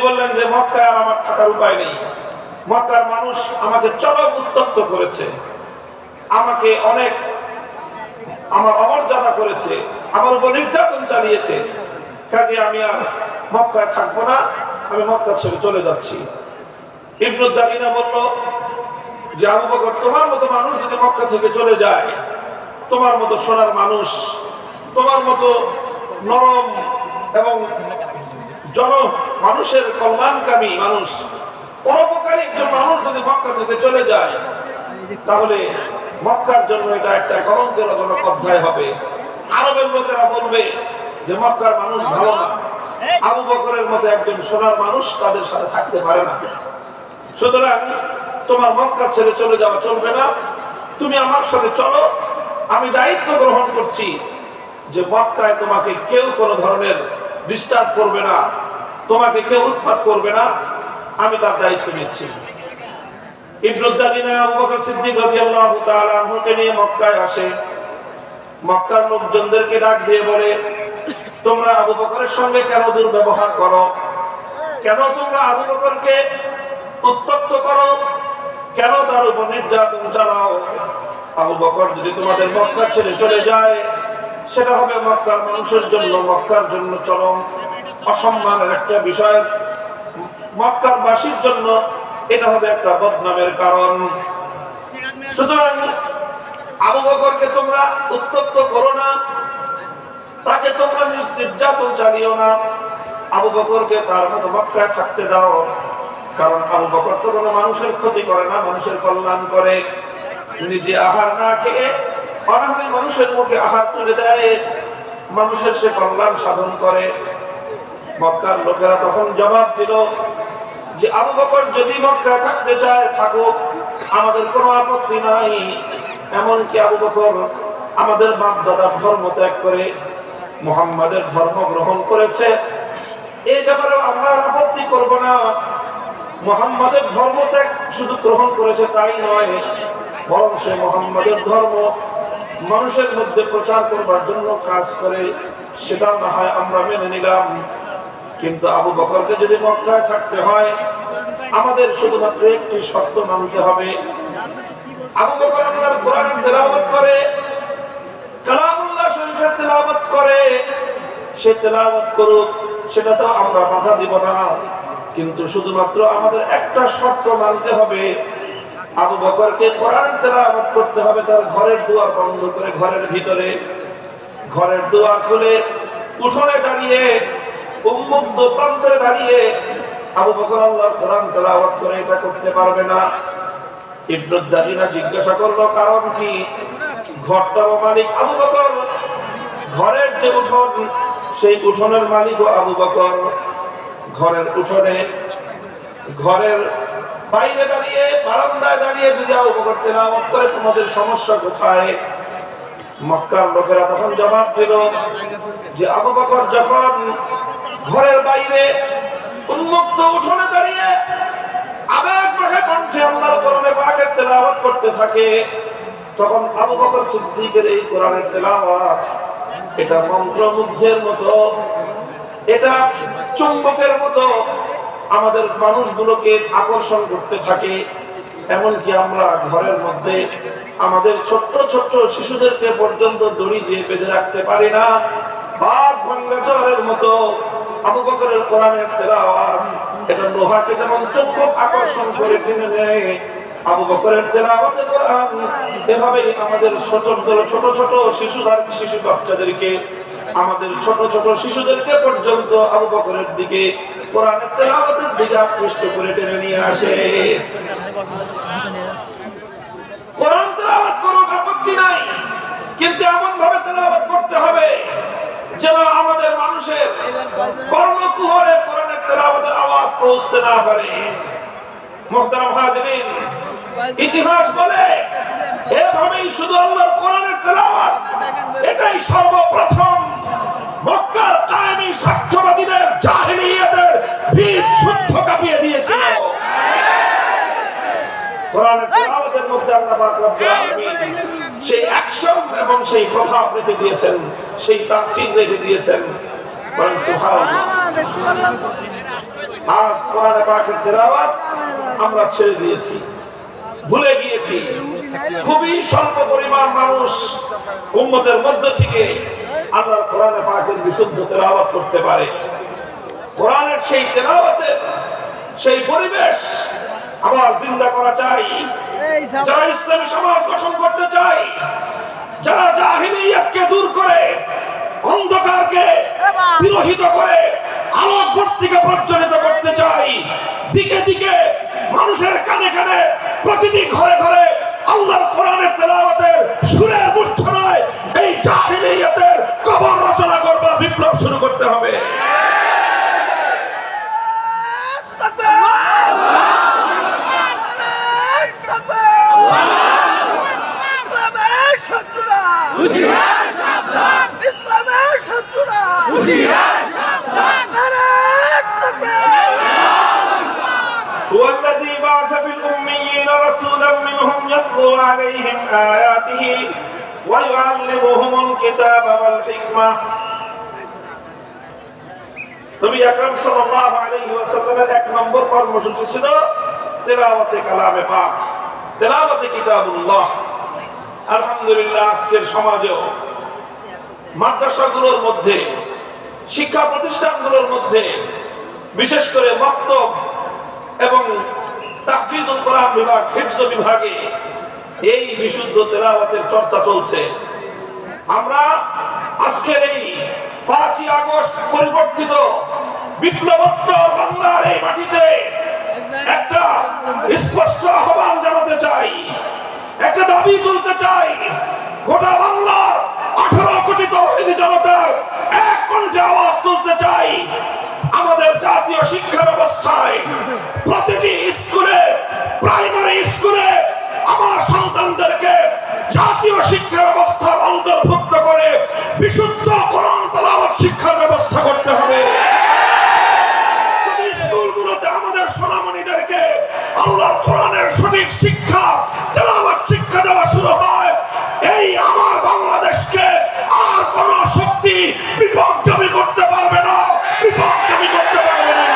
বললেন যে, মক্কায় আর আমার থাকার উপায় নেই। মক্কার মানুষ আমাকে চরম উত্তপ্ত করেছে। আমাকে অনেক আমার অমর্যাদা করেছে। আমার উপর নির্যাতন চালিয়েছে। কাজে আমি আর মক্কায় থাকব না। আমি মক্কা ছেড়ে চলে যাচ্ছি। ইবনুদ্দাকিনা বলল যে, আবু বকর, তোমার মতো মানুষ যদি মক্কা থেকে চলে যায়, তোমার মতো সোনার মানুষ, তোমার মতো নরম এবং জন মানুষের কল্যাণকামী মানুষ, পরোপকারী একজন মানুষ যদি মক্কা থেকে চলে যায়, তাহলে মক্কার জন্য এটা একটা কলঙ্কের অধ্যায় হবে। আরবের লোকেরা বলবে যে মক্কার মানুষ ভালো না। আবু বকরের মতো একজন সোনার মানুষ তাদের সাথে থাকতে পারে না। সুতরাং তোমার মক্কা ছেড়ে চলে যাওয়া চলবে না। তুমি আমার সাথে চলো। আমি দায়িত্ব গ্রহণ করছি যে মক্কায় তোমাকে কেউ কোনো ধরনের ডিস্টার্ব করবে না। তোমাকে কেউ উৎপাত করবে না, আমি তার দায়িত্ব নিচ্ছি। কেন তোমরা উত্তপ্ত করো? কেন তার নির্যাতন চালাও? আবু বকর যদি তোমাদের মক্কা ছেড়ে চলে যায়, সেটা হবে মক্কার মানুষের জন্য, মক্কার জন্য চরম অসম্মানের একটা বিষয়। মক্কার বাসীর জন্য এটা হবে একটা বদনামের কারণ। সুতরাং আবু বকরকে তোমরা উত্তপ্ত করো না। তাকে তোমরা নির- নির্যাতন চালিও না। আবু বকরকে তার মতো মক্কায় থাকতে দাও। কারণ আবু বকর তো কোনো মানুষের ক্ষতি করে না, মানুষের কল্যাণ করে। নিজে আহার না খেয়ে অনাহারে মানুষের মুখে আহার তুলে দেয়। মানুষের সে কল্যাণ সাধন করে। মক্কার লোকেরা তখন জবাব দিল যে আবু বকর যদি মক্কায় থাকতে চায়, থাকুক, আমাদের কোনো আপত্তি নাই। এমনকি আবু বকর আমাদের বাপ দাদার ধর্ম ত্যাগ করে মোহাম্মদের ধর্ম গ্রহণ করেছে। এই ব্যাপারে আমরা আপত্তি করব না। মোহাম্মদের ধর্ম ত্যাগ শুধু গ্রহণ করেছে তাই নয়, বরং সে মোহাম্মদের ধর্ম মানুষের মধ্যে প্রচার করবার জন্য কাজ করে সেটা না হয় আমরা মেনে নিলাম। কিন্তু আবু বকরকে যদি মক্কায় থাকতে হয়, আমাদের শুধুমাত্র একটি শর্ত মানতে হবে। আবু বকর আল্লাহর কোরআনের তেলাওয়াত করে, কালামুল্লাহ শরীফের তেলাওয়াত করে। সে তেলাওয়াত করুক, সেটা তো আমরা বাধা দিব না। কিন্তু শুধুমাত্র আমাদের একটা শর্ত মানতে হবে। আবু বকরকে কোরআনের তেলাওয়াত করতে হবে, তার ঘরের দুয়ার বন্ধ করে ঘরের ভিতরে। ঘরের দুয়ার খুলে উঠোনে দাঁড়িয়ে উন্মুক্ত প্রান্তরে দাঁড়িয়ে আবু বকর আল্লাহর কোরআন তেলাওয়াত করে এটা করতে পারবে না। ইবনুদ্দাবিনা জিজ্ঞাসা করল, কারণ কি? ঘরটার মালিক আবু বকর। ঘরের যে উঠোন, সেই উঠোনের মালিকও আবু বকর। ঘরের উঠোনে ঘরের বাইরে দাঁড়িয়ে, বারান্দায় দাঁড়িয়ে যদি আবু বকর তেলাওয়াত করে, তোমাদের সমস্যা কোথায়? মক্কার লোকেরা তখন জবাব দিল যে, আবু বকর যখন ঘরের বাইরে উন্মুক্ত উঠোনে দাঁড়িয়ে আবেগ মাখা কণ্ঠে আল্লাহর কোরআনে পাকের তেলাওয়াত করতে থাকে, তখন আবু বকর সিদ্দিকের এই কোরআনের তেলাওয়াত, এটা মন্ত্রমুগ্ধের মতো, এটা চুম্বকের মতো আমাদের মানুষগুলোকে আকর্ষণ করতে থাকে। এমনকি আমরা ঘরের মধ্যে আমাদের ছোট্ট ছোট্ট শিশুদেরকে পর্যন্ত দড়ি দিয়ে বেঁধে রাখতে পারি না। বাঘ ভাঙ্গা জ্বরের মতো আবু বকরের কোরআনের তেলাওয়াত, এটা লোহাকে যেমন চুম্বক আকর্ষণ করে টেনে নেয়, আবু বকরের তেলাওয়াতে কোরআন। এভাবেই আমাদের ছোট ছোট ছোট ছোট শিশুদার শিশু বাচ্চাদেরকে, আমাদের ছোট ছোট শিশুদেরকে পর্যন্ত আবু বকরের দিকে, কোরআনের তেলাওয়াতের দিকে আকৃষ্ট করে টেনে নিয়ে আসে। কোরআন তেলাওয়াত করুক আপত্তি নাই, কিন্তু এমন ভাবে তেলাওয়াত করতে হবে যেন আমাদের মানুষের কর্ণকুহরে কোরআনের আমাদের আওয়াজ পৌঁছতে না পারে। মোহতারাম হাজরিন, ইতিহাস বলে, এভাবেই শুধু আল্লাহর কোরআনের তেলাওয়াত এটাই সর্বপ্রথম মক্কার কায়েমি স্বার্থবাদীদের জাহিলিয়াতের বীজ শুদ্ধ কাঁপিয়ে দিয়েছিল কোরআনের তেলাওয়াতের মধ্যে সেই অ্যাকশন এবং সেই প্রভাব রেখে দিয়েছেন, সেই তাসির রেখে দিয়েছেন। আজ কোরআনে পাকের তেলাওয়াত আমরা ছেড়ে দিয়েছি, ভুলে গিয়েছি। খুবই স্বল্প পরিমাণ মানুষ উম্মতের মধ্য থেকে আল্লাহর কোরআনে পাকের বিশুদ্ধ তেলাওয়াত করতে পারে। কোরআনের সেই তেলাওয়াতের সেই পরিবেশ আবার জিন্দা করা চাই। যারা ইসলামী সমাজ গঠন করতে চাই যারা জাহিলিয়াতকে দূর শিক্ষা নবী আকরাম সাল্লাল্লাহু আলাইহি ওয়াসাল্লামের এক নম্বর কর্মসূচি ছিল তেলাওয়াতে কালামে পাক, তেলাওয়াতে কিতাবুল্লাহ। আলহামদুলিল্লাহ আজকের সমাজেও মাদ্রাসাগুলোর মধ্যে, শিক্ষা প্রতিষ্ঠানগুলোর মধ্যে বিশেষ করে মক্তব এবং কোরআন বিভাগ, হিফজ বিভাগে এই বিশুদ্ধ তেলাওয়াতের চর্চা চলছে। আমরা আজকের এই পাঁচই আগস্ট পরিবর্তিত বিপ্লবোত্তর বাংলার এই মাটিতে একটা স্পষ্ট আহ্বান জানাতে চাই একটা দাবি তুলতে চাই গোটা বাংলার আঠারো কোটি তৌহিদি জনতার এক কণ্ঠে আওয়াজ তুলতে চাই আমাদের জাতীয় শিক্ষা ব্যবস্থায় প্রতিটি স্কুলে প্রাইমারি স্কুলে আমার সন্তানদেরকে জাতীয় শিক্ষা ব্যবস্থার অন্তর্ভুক্ত করে বিশুদ্ধ কোরআন তালাওয়াত শিক্ষার ব্যবস্থা করতে হবে। স্কুলগুলোতে আমাদের সোনামণিদেরকে আল্লাহর কোরআনের সঠিক শিক্ষা, তেলাওয়াত শিক্ষা দেওয়া শুরু হয় এই আমার বাংলাদেশকে আর কোন শক্তি বিপদগামী করতে পারবে না বিপদগামী করতে পারবে না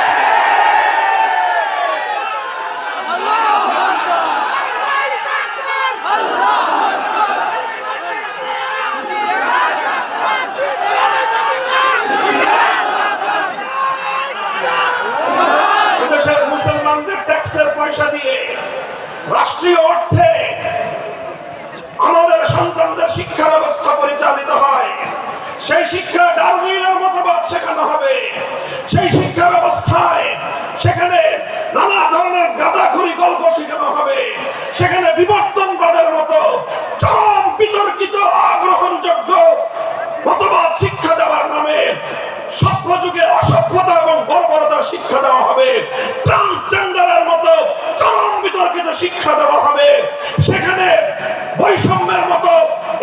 এদেশের মুসলমানদের ট্যাক্সের পয়সা দিয়ে রাষ্ট্রীয় অর্থে আমাদের সন্তানদের শিক্ষা ব্যবস্থা পরিচালিত হয়, সেই শিক্ষা ডারউইনের মতবাদ শেখানো হবে, সেই শিক্ষা ব্যবস্থায় সেখানে নানা ধরনের গাঁজাখুরি গল্প শেখানো হবে, সেখানে বিবর্তনবাদের মতো চরম বিতর্কিত অগ্রহণযোগ্য মতবাদ শিক্ষা দেওয়ার নামে সভ্য যুগে অসভ্যতা এবং বর্বরতার শিক্ষা দেওয়া হবে। ট্রান্সজেন্ডারের মতো চরম বিতর্কিত শিক্ষা দেওয়া হবে। সেখানে বৈষম্যের মতো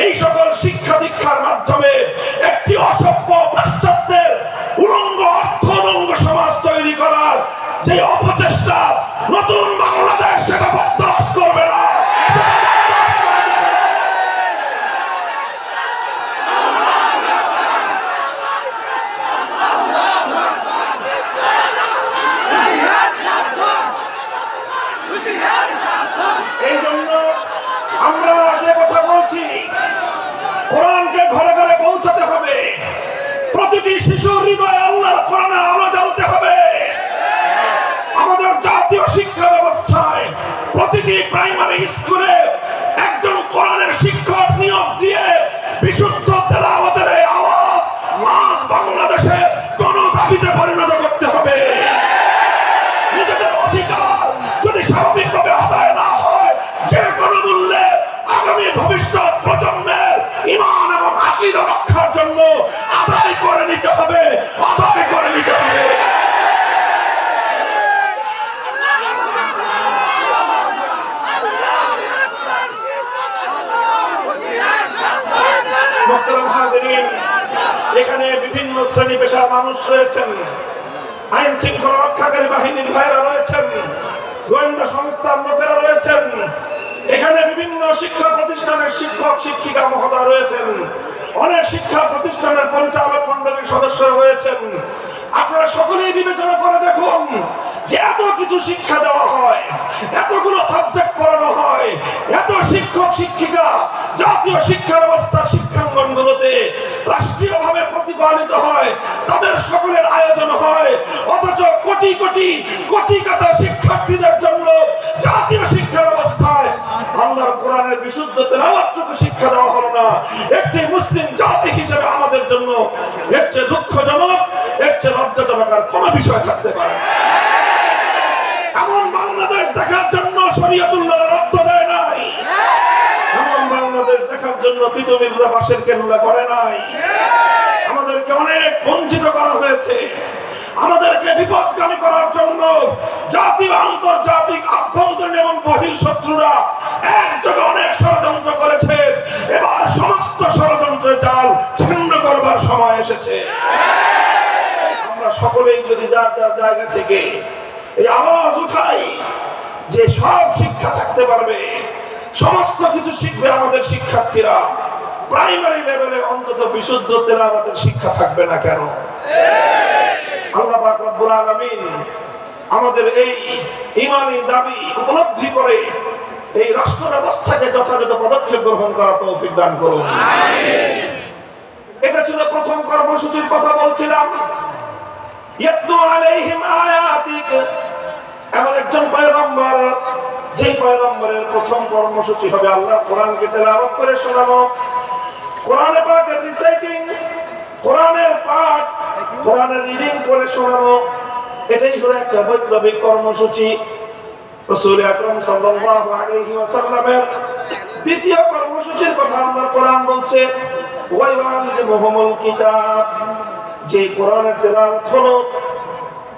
এই সকল শিক্ষা দীক্ষার মাধ্যমে একটি অসভ্য পাশ্চাত্যের উলঙ্গ অর্থ সমাজ তৈরি করার যে অপচেষ্টা নিজেদের অধিকার যদি স্বাভাবিকভাবে আদায় না হয়, যে কোনো মূল্যে আগামী ভবিষ্যৎ প্রজন্মের ইমান এবং আকিদ রক্ষার জন্য আদায় করে নিতে হবে, আদায় করে নিতে হবে। এখানে বিভিন্ন শ্রেণি পেশার মানুষ রয়েছেন। আইন শৃঙ্খলা রক্ষাকারী বাহিনীর ভাইরা রয়েছেন, গোয়েন্দা সংস্থার লোকেরা রয়েছেন, এখানে বিভিন্ন শিক্ষা প্রতিষ্ঠানের শিক্ষক, শিক্ষিকা মহোদয় রয়েছেন, অনেক শিক্ষা প্রতিষ্ঠানের পরিচালক মন্ডলীর সদস্যরা রয়েছেন। আপনারা সকলেই বিবেচনা করে দেখুন যে এত কিছু শিক্ষা দেওয়া হয়, এতগুলো সাবজেক্ট পড়ানো হয়, এত শিক্ষক, শিক্ষিকা, জাতীয় শিক্ষা প্রতিপালিত হয়, তাদের সকলের আয়োজন হয়। অথচ কোটি কোটি কচি কাঁচা শিক্ষার্থীদের জন্য জাতীয় শিক্ষা ব্যবস্থায় আল্লাহর কোরআনের বিশুদ্ধ তেলাওয়াতটুকু শিক্ষা দেওয়া হলো না। একটি মুসলিম জাতি হিসেবে আমাদের জন্য এর চেয়ে দুঃখজনক, এর চেয়ে লজ্জাজনক আর কোনো বিষয় থাকতে পারে না। এমন বাংলাদেশ দেখার জন্য শরীয়তুল্লাহ রক্ত দেয় নাই এমন বাংলাদেশ দেখার জন্য তিতুমিররা বাসের কেল্লা করে নাই। আমাদেরকে অনেক বঞ্চিত করা হয়েছে। আমাদেরকে বিপদগামী করার জন্য জাতীয় আন্তর্জাতিক আভ্যন্তরীণ এবং বহির শত্রুরা একযোগে অনেক ষড়যন্ত্র করেছে। এবার সমস্ত ষড়যন্ত্রের জাল ছিন্ন করবার সময় এসেছে। আমরা সকলেই যদি যার যার জায়গা থেকে এই আওয়াজ উঠাই যে সব শিক্ষা থাকতে পারবে। সমস্ত কিছু শিখবে আমাদের শিক্ষার্থীরা। প্রাইমারি লেভেলে অন্তত বিশুদ্ধ আমাদের শিক্ষা থাকবে না কেন? আল্লাহ রব্বুল আলামিন আমাদের এই ইমানি দাবি উপলব্ধি করে এই রাষ্ট্র ব্যবস্থাকে যথাযথ পদক্ষেপ গ্রহণ করার তৌফিক দান করুন। এটা ছিল প্রথম কর্মসূচির কথা বলছিলাম। ইয়াতলু আলাইহিম আয়াতিক। এমন একজন পয়গম্বর যেই পয়গম্বরের প্রথম কর্মসূচি হবে, আল্লাহর কোরআনকে তেলাওয়াত করে শোনানো। কোরআনে পাকের রিসাইটিং কোরআনের পাঠ, কোরআনের রিডিং করে শোনানো। এটাই হলো একটা বৈপ্লবিক কর্মসূচি। রসুল আকরম সাল্লাল্লাহু আলাইহি ওয়াসাল্লামের দ্বিতীয় কর্মসূচির কথা আমরা কোরআন বলছে ওয়াইওয়ালিমুহুমুল কিতাব। যে কোরআনের তেলাওয়াত হলো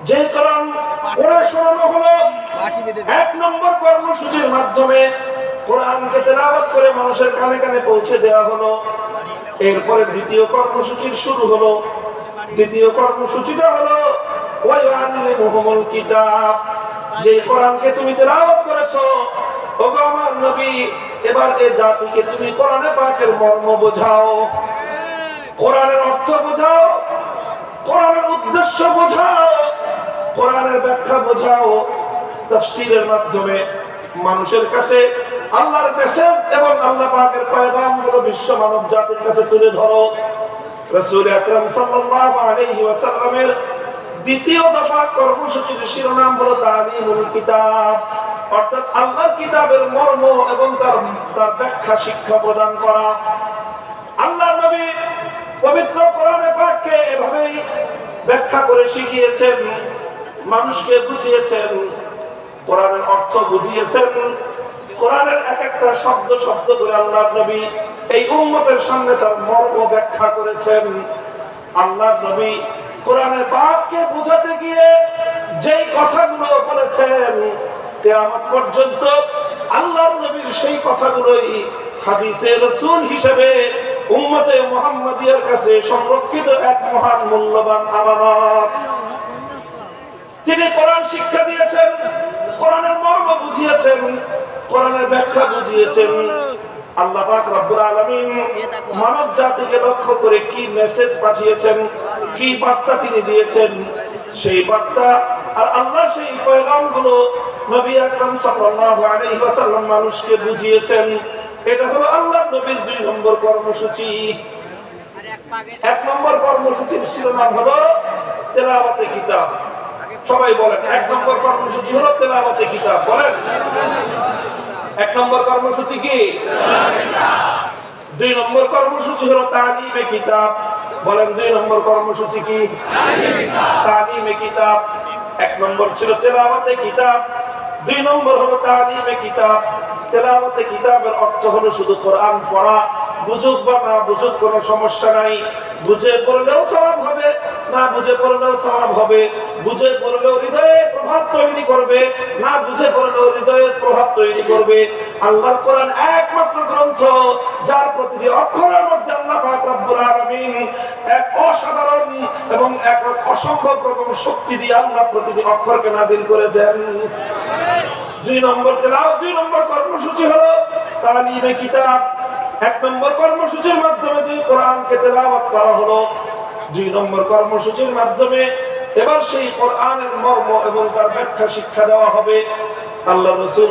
যে কোরআন পড়ে শোনানো হলো এক নম্বর কর্মসূচির মাধ্যমে কোরআনকে তেলাওয়াত করে মানুষের কানে কানে পৌঁছে দেওয়া হলো। এরপরে দ্বিতীয় কর্মসূচির শুরু হলো। দ্বিতীয় কর্মসূচিটা হলো কিতাব। যে কোরআনকে তুমি জাতিকে তুমি পাকের মর্ম বোঝাও। অর্থ বোঝাও উদ্দেশ্য বোঝাও ব্যাখ্যা বোঝাও তাফসীরের মাধ্যমে মানুষের কাছে আল্লাহর মেসেজ এবং আল্লাহ পাকের পয়গামগুলো বিশ্ব মানব জাতির কাছে তুলে ধরো। রাসূল আকরাম সাল্লাল্লাহু আলাইহি ওয়াসাল্লামের দ্বিতীয় দফা কর্মসূচির শিরোনাম হলো তালিমুল কিতাব। অর্থাৎ আল্লাহর কিতাবের মর্ম এবং তার তার ব্যাখ্যা শিক্ষা প্রদান করা। আল্লাহ নবী পবিত্র কোরআনে পাককে এভাবেই ব্যাখ্যা করে শিখিয়েছেন, মানুষকে বুঝিয়েছেন কোরআনের অর্থ বুঝিয়েছেন। কোরআনের এক একটা শব্দ শব্দ করে আল্লাহ নবী এই উম্মতের সামনে তার মর্ম ব্যাখ্যা করেছেন। আল্লাহ নবী কোরআনে পাককে বুঝাতে গিয়ে যেই কথাগুলো বলেছেন, কেয়ামত পর্যন্ত আল্লাহর নবীর সেই কথাগুলোই হাদিসে রসুল হিসেবে উম্মতে মুহাম্মাদিয়ার কাছে সংরক্ষিত এক মহান মূল্যবান আমানত। তিনি কোরআন শিক্ষা দিয়েছেন কোরআনের মর্ম বুঝিয়েছেন, কোরআনের ব্যাখ্যা বুঝিয়েছেন। আল্লাহ পাক রব্বুল আলামিন মানব জাতিকে লক্ষ্য করে কি মেসেজ পাঠিয়েছেন, কি বার্তা তিনি দিয়েছেন, সেই বার্তা আর আল্লাহ সেই পয়গামগুলো নবী আকরাম সাল্লাল্লাহু আলাইহি ওয়াসাল্লাম মানুষকে বুঝিয়েছেন। এটা হলো আল্লাহ নবীর দুই নম্বর কর্মসূচি। এক নম্বর কর্মসূচির শিরোনাম হলো তেলাওয়াতে কিতাব। সবাই বলেন, এক নম্বর কর্মসূচি হলো তেলাওয়াতে কিতাব, বলেন। এক নম্বর কর্মসূচি কি? দুই নম্বর কর্মসূচি হলো তালিমে কিতাব, বলেন দুই নম্বর কর্মসূচি কি? তালিমে কিতাব। এক নম্বর ছিল তেলাওয়াতে কিতাব, দুই নম্বর হলো তালিমে কিতাব। তেলাওয়াতে কিতাবের অর্থ হলো শুধু কোরআন পড়া, বুঝুক বা না বুঝুক কোনো সমস্যা নাই, বুঝে পড়লেও স্বভাব হবে। না বুঝে পড়লেও স্বভাব হবে, বুঝে পড়লেও হৃদয়ে প্রভাব তৈরি করবে, না বুঝে পড়লেও হৃদয়ে প্রভাব তৈরি করবে। আল্লাহর কোরআন একমাত্র গ্রন্থ, যার প্রতিটি অক্ষরের মধ্যে আল্লাহ পাক রব্বুল আলামিন এক অসাধারণ এবং এক অসম্ভব রকম শক্তি দিয়ে আল্লাহ প্রতিটি অক্ষরকে নাজিল করেছেন। দুই নম্বর তেলাও দুই নম্বর কর্মসূচি হলো তালিমে কিতাব। এক নম্বর কর্মসূচির মাধ্যমে যে কোরআনকে তেলাওয়াত করা হলো দুই নম্বর কর্মসূচির মাধ্যমে এবার সেই কোরআনের মর্ম এবং তার ব্যাখ্যা শিক্ষা দেওয়া হবে। আল্লাহ রসুল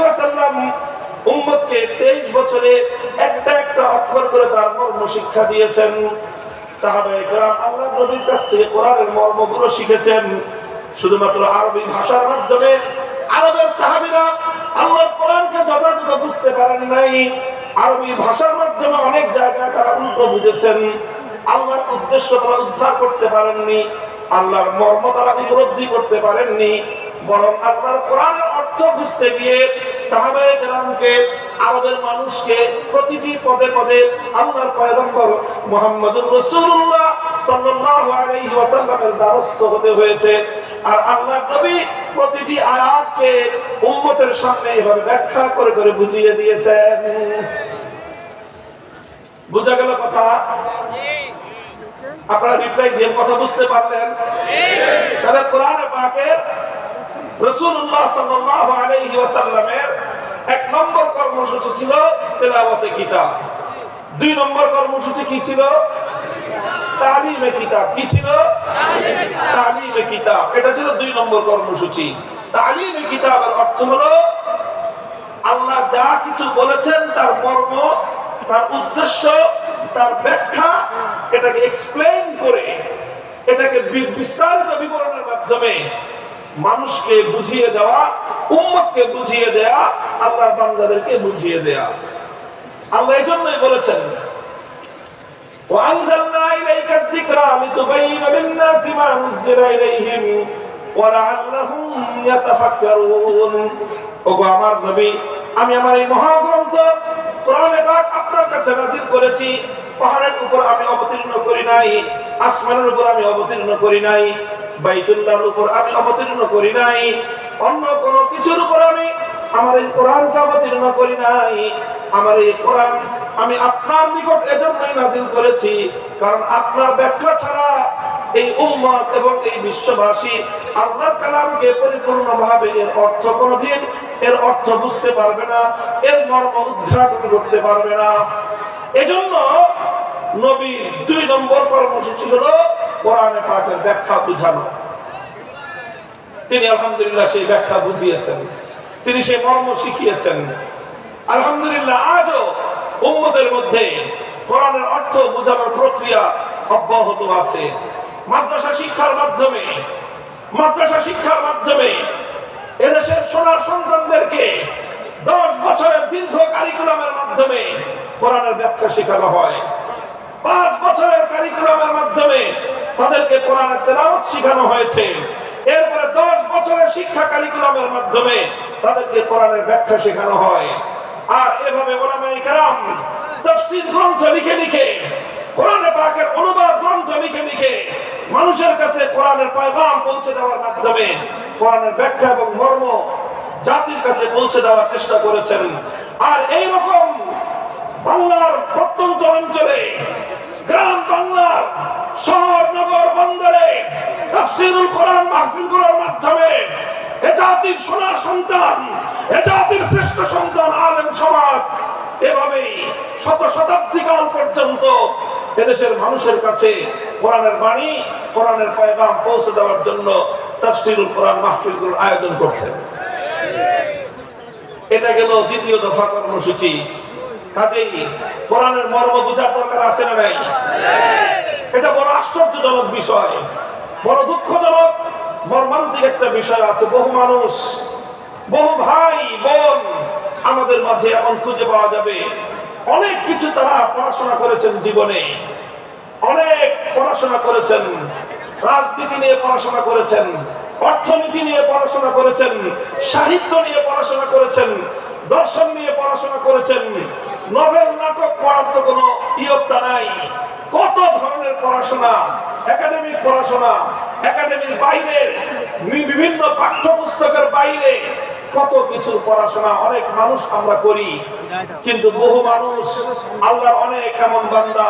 ওয়াসাল্লাম উম্মতকে 23 বছরে একটা একটা অক্ষর করে তার মর্ম শিক্ষা দিয়েছেন। আল্লাহ নবীর কাছ থেকে কোরআনের মর্মগুলো শিখেছেন। শুধুমাত্র আরবি ভাষার মাধ্যমে আরবের সাহাবীরা আল্লাহর কোরআনকে যথাযথ বুঝতে পারেন নাই। আরবি ভাষার মাধ্যমে অনেক জায়গায় তারা উল্টো বুঝেছেন। আল্লাহর উদ্দেশ্য তারা উদ্ধার করতে পারেননি, আল্লাহর মর্ম তারা উপলব্ধি করতে পারেননি, বরং আল্লাহর কোরআনের অর্থ বুঝতে গিয়ে সাহাবায়ে আরবের মানুষকে প্রতিটি পদে পদে আল্লাহর পয়গম্বর মুহাম্মদুর রাসূলুল্লাহ সাল্লাল্লাহু আলাইহি ওয়াসাল্লামের দ্বারস্থ হতে হয়েছে। আর আল্লাহর নবী প্রতিটি আয়াতকে উম্মতের সামনে এভাবে ব্যাখ্যা করে করে বুঝিয়ে দিয়েছেন। বুঝা গেল কথা? আপনারা রিপ্লাই দিয়ে কথা বুঝতে পারলেন? তাহলে কোরআনে পাকের রাসূলুল্লাহ সাল্লাল্লাহু আলাইহি ওয়াসাল্লামের এক নম্বর কর্মসূচি ছিল তেলাওয়াতে কিতাব। দুই নম্বর কর্মসূচি কি ছিল? তালিমে কিতাব। কি ছিল? তালিমে কিতাব। এটা ছিল দুই নম্বর কর্মসূচি। তালিমে কিতাবের অর্থ হলো আল্লাহ যা কিছু বলেছেন তার মর্ম তার উদ্দেশ্য তার ব্যাখ্যা এটাকে এক্সপ্লেইন করে এটাকে বি- বিস্তারিত বিবরণের মাধ্যমে মানুষকে বুঝিয়ে দেওয়া উম্মতকে বুঝিয়ে দেয়া আল্লাহর বান্দাদেরকে বুঝিয়ে দেয়া আল্লাহ এই জন্যই বলেছেন وأنزلنا إليك الذكرى لتبين للناس ما نزل إليهم ولعلهم يتفكرون ওগো আমার নবী আমি আমার এই মহাগ্রন্থ কোরআনে পাক আপনার কাছে নাজিল করেছি। পাহাড়ের উপর আমি অবতীর্ণ করি নাই, আসমানের উপর আমি অবতীর্ণ করি নাই, বাইতুল্লাহর উপর আমি অবতীর্ণ করি নাই, অন্য কোনো কিছুর উপর আমি আমার এই কোরআনকে অবতীর্ণ করি নাই। আমার এই কোরআন আমি আপনার নিকট এজন্যই নাজিল করেছি, কারণ আপনার ব্যাখ্যা ছাড়া এই উম্মত এবং এই বিশ্ববাসী আল্লাহর কালামকে পরিপূর্ণভাবে এর অর্থ কোনোদিন এর অর্থ বুঝতে পারবে না, এর মর্ম উদ্ঘাটন করতে পারবে না। এজন্য নবীর দুই নম্বর কর্মসূচি হলো কোরআনে পাঠের ব্যাখ্যা বুঝানো। তিনি আলহামদুলিল্লাহ সেই ব্যাখ্যা বুঝিয়েছেন, তিনি সেই মর্ম শিখিয়েছেন। আলহামদুলিল্লাহ আজও উম্মতের মধ্যে কোরআনের অর্থ বোঝানোর প্রক্রিয়া অব্যাহত আছে। মাদ্রাসা শিক্ষার মাধ্যমে, মাদ্রাসা শিক্ষার মাধ্যমে এদেশের সোনার সন্তানদেরকে দশ বছরের দীর্ঘ কারিকুলামের মাধ্যমে কোরআনের ব্যাখ্যা শেখানো হয়। পাঁচ বছরের কারিকুলামের মাধ্যমে তাদেরকে কোরআনের তেলাওয়াত শেখানো হয়েছে। এরপরে দশ বছরের শিক্ষা কারিকুলামের মাধ্যমে তাদেরকে কোরআনের ব্যাখ্যা শেখানো হয়। আর এভাবে ওলামায়ে কেরাম তাফসীর গ্রন্থ লিখে লিখে, কোরআনে পাকের অনুবাদ গ্রন্থ লিখে লিখে মানুষের কাছে কোরআনের পয়গাম পৌঁছে দেওয়ার মাধ্যমে, কোরআনের ব্যাখ্যা এবং মর্ম জাতির কাছে পৌঁছে দেওয়ার চেষ্টা করেছেন। আর এই রকম বাংলার প্রত্যন্ত অঞ্চলে, গ্রাম বাংলার শহর, নগর, বন্দরে তাফসিরুল কোরআন মাহফিলগুলোর মাধ্যমে এ জাতির সোনার সন্তান, এ জাতির শ্রেষ্ঠ সন্তান আলেম সমাজ এভাবেই শত শতাব্দী কাল পর্যন্ত এদেশের মানুষের কাছে কোরআনের বাণী, কোরআনের পয়গাম পৌঁছে দেওয়ার জন্য তাফসিরুল কোরআন মাহফিলগুলোর আয়োজন করছেন। এটা গেল দ্বিতীয় দফা কর্মসূচি। কাজেই কোরআনের মর্ম বোঝার দরকার আছে না নাই? এটা বড় আশ্চর্যজনক বিষয়, বড় দুঃখজনক, মর্মান্তিক একটা বিষয় আছে। বহু মানুষ, বহু ভাই, বোন আমাদের মাঝে এখন খুঁজে পাওয়া যাবে। অনেক কিছু তারা পড়াশোনা করেছেন জীবনে। অনেক পড়াশোনা করেছেন। রাজনীতি নিয়ে পড়াশোনা করেছেন। অর্থনীতি নিয়ে পড়াশোনা করেছেন। সাহিত্য নিয়ে পড়াশোনা করেছেন। দর্শন নিয়ে পড়াশোনা করেছেন। নভেল নাটক পড়ার তো কোনো ইয়ত্তা নাই। কত ধরনের পড়াশোনা? একাডেমিক পড়াশোনা, একাডেমির বাইরে, বিভিন্ন পাঠ্যপুস্তকের বাইরে। কত কিছু পড়াশোনা অনেক মানুষ আমরা করি, কিন্তু বহু মানুষ আল্লাহর অনেক এমন বান্দা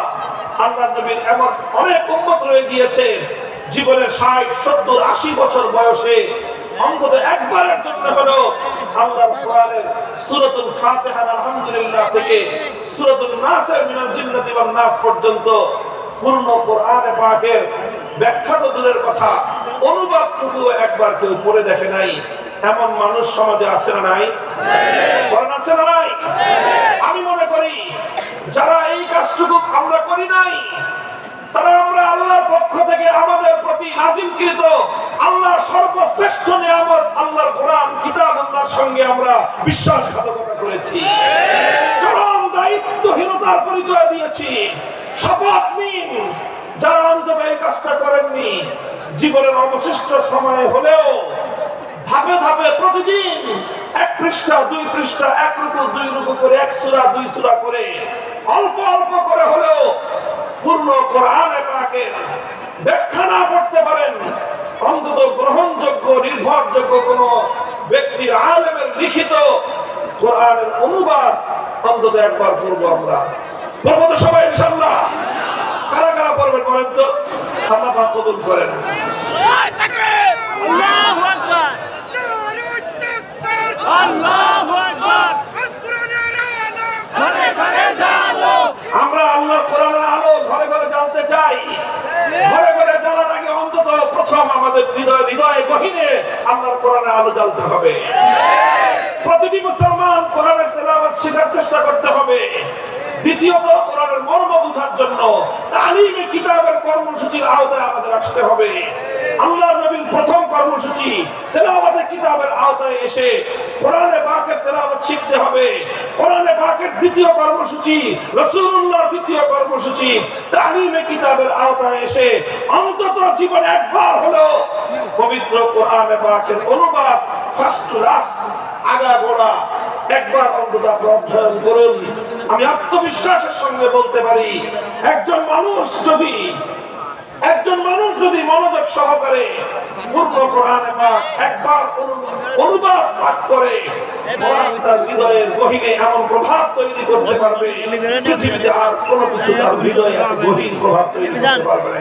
আল্লাহ নবীর এমন অনেক উন্মত রয়ে গিয়েছে জীবনের ষাট, সত্তর, আশি বছর বয়সে অন্তত একবারের জন্য হলো আল্লাহর কোরআনের সূরাতুল আলহামদুলিল্লাহ থেকে সূরাতুল নাসের মিনাল জিন্নাতি ওয়ান নাস পর্যন্ত পূর্ণ কোরআনে পাকের ব্যাখ্যা তো দূরের কথা অনুবাদটুকু একবার কেউ পড়ে দেখে নাই। এমন মানুষ সমাজে আছে না নাই? আছে না নাই? আমি মনে করি, যারা এই কাজটুকু আমরা করি নাই, তারা আমরা আল্লাহর পক্ষ থেকে আমাদের প্রতি নাজিলকৃত আল্লাহর সর্বশ্রেষ্ঠ নিয়ামত, আল্লাহর কোরআন, কিতাব, আল্লাহর সঙ্গে আমরা বিশ্বাসঘাতকতা করেছি। চরম দায়িত্বহীনতার পরিচয় দিয়েছি। শপথ নিন। যারা অন্তত এই কাজটা করেননি, জীবনের অবশিষ্ট সময় হলেও ধাপে ধাপে প্রতিদিন এক পৃষ্ঠা, দুই পৃষ্ঠা, এক রুকু, দুই রুকু করে, এক সুরা, দুই সুরা করে, অল্প অল্প করে হলেও পূর্ণ কোরআনে পাকের ব্যাখ্যা না করতে পারেন। অন্তত গ্রহণযোগ্য, নির্ভরযোগ্য কোন ব্যক্তির আলেমের লিখিত কোরআনের অনুবাদ অন্তত একবার পড়ব আমরা। পড়ব তো সবাই ইনশাল্লাহ কারা কারা পড়বেন বলেন তো? আল্লাহ কবুল করেন আল্লাহু আকবার আল্লাহু আকবার ঘরে ঘরে জালো আমরা আল্লাহর কোরআনের আলো ঘরে ঘরে জ্বালতে চাই। ঘরে ঘরে জ্বালার আগে অন্তত প্রথম আমাদের হৃদয় আল্লাহর কোরআনের আলো জ্বালতে হবে। প্রতিটি মুসলমান কোরআনের তেলাওয়াত শেখার চেষ্টা করতে হবে। দ্বিতীয়ত, কোরআনের মর্ম বোঝার জন্য তালিমে কিতাবের কর্মসূচির আওতায় আমাদের আসতে হবে। আল্লাহ নবীর প্রথম কর্মসূচি তেলাওয়াতে কিতাবের আওতায় এসে কোরআনে পাকের তেলাওয়াত শিখতে হবে। কোরআনে পাকের দ্বিতীয় কর্মসূচি, রাসূলুল্লাহর দ্বিতীয় কর্মসূচি তালিমে কিতাবের আওতায় এসে অন্তত জীবনে একবার হলেও পবিত্র কোরআনে পাকের অনুবাদ, ফার্স্ট লাস্ট আগা গোড়া একবার অন্তত আপনি অধ্যয়ন করুন। আমি আত্মবিশ্বাসের সঙ্গে বলতে পারি, একজন মানুষ যদি একজন মানুষ যদি মনোযোগ সহকারে পূর্ণ কোরআনে পাক একবার অনুবাদ পাঠ করে, কোরআন তার হৃদয়ের গহীনে এমন প্রভাব তৈরি করতে পারবে, পৃথিবীতে আর কোনো কিছু তার হৃদয়ে এত গহীন প্রভাব তৈরি করতে পারবে না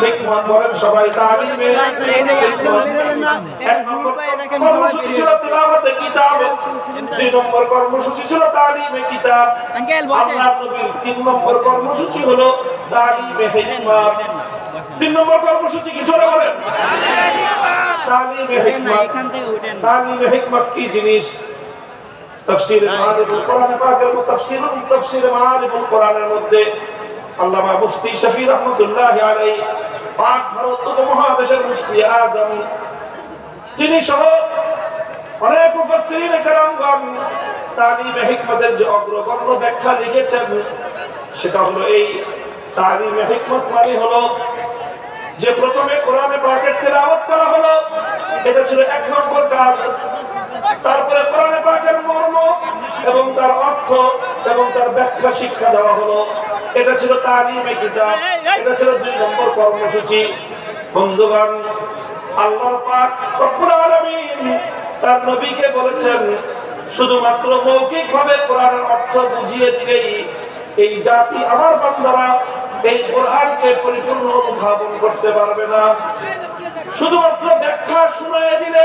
হিকমত বলেন সবাই তালিমে ভাই, আপনার এই যে একদম হিকমত। বেরোলেন না, এক এক নম্বর কর্মসূচি ছিল তেলাওয়াতে কিতাব দুই নম্বর কর্মসূচি ছিল তালিমে কিতাব। আঙ্কেল নবীর তিন নম্বর কর্মসূচি হলো তালিমে হিকমত। তিন নম্বর কর্মসূচি কি? জোরে বলেন। তালিমে হিকমত। এখান থেকে উঠেন। না। তালিমে হিকমত কি জিনিস? তাফসীরে মাআরিফুল কোরআনে পাকের তাফসীর কোরআনের মধ্যে আল্লামা মুফতি শফি রহমাতুল্লাহি আলাইহি, পাক ভারত উপমহাদেশের মুফতি আজম। যিনি সহ অনেক মুফাসসিরিন কেরামগণ তালিমে হিকমতের যে অগ্রগণ্য ব্যাখ্যা লিখেছেন, সেটা হলো এই তালিমে হিকমত মানে হলো যে প্রথমে কোরআনে পাকের তেলাওয়াত করা হলো, এটা ছিল এক নম্বর কাজ। তারপরে কোরআনে পাকের মর্ম এবং তার অর্থ এবং তার ব্যাখ্যা শিক্ষা দেওয়া হলো। এটা ছিল তালিমে কিতাব, এটা ছিল দুই নম্বর কর্মসূচি। বন্ধুগণ, আল্লাহর পাক রব্বুল আলামিন তার নবীকে বলেছেন, শুধুমাত্র মৌখিকভাবে কোরআনের অর্থ বুঝিয়ে দিলেই এই জাতি আমার বান্দারা এই কোরআনকে পরিপূর্ণ অনুধাবন করতে পারবে না। শুধুমাত্র ব্যাখ্যা শুনিয়ে দিলে,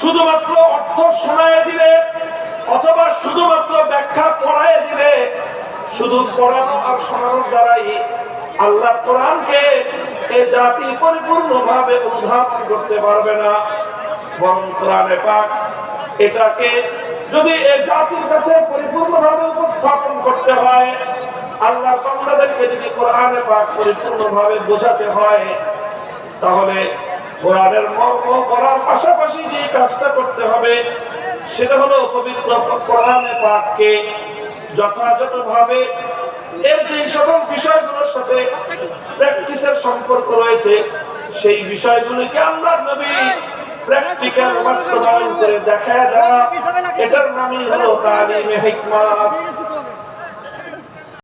শুধুমাত্র অর্থ শোনায় দিলে, অথবা শুধুমাত্র ব্যাখ্যা পড়ায় দিলে শুধু পড়ানো আর শোনানোর দ্বারাই আল্লাহর কোরআনকে এ জাতি পরিপূর্ণভাবে অনুধাবন করতে পারবে না। বরং কোরআনে পাক এটাকে যদি এ জাতির কাছে পরিপূর্ণভাবে উপস্থাপন করতে হয়, আল্লাহর বান্দাদেরকে যদি কোরআনে পাক পরিপূর্ণভাবে বোঝাতে হয়, তাহলে কোরআনের মর্ম করার পাশাপাশি যে কাজটা করতে হবে, সেটা হলো পবিত্র কোরআনে পাককে যথাযথভাবে এর যে সকল বিষয়গুলোর সাথে প্র্যাকটিসের সম্পর্ক রয়েছে, সেই বিষয়গুলিকে আল্লাহ নবী প্র্যাকটিক্যাল বাস্তবায়ন করে দেখায় দেওয়া। এটার নামই হলো তালিমে হিকমত।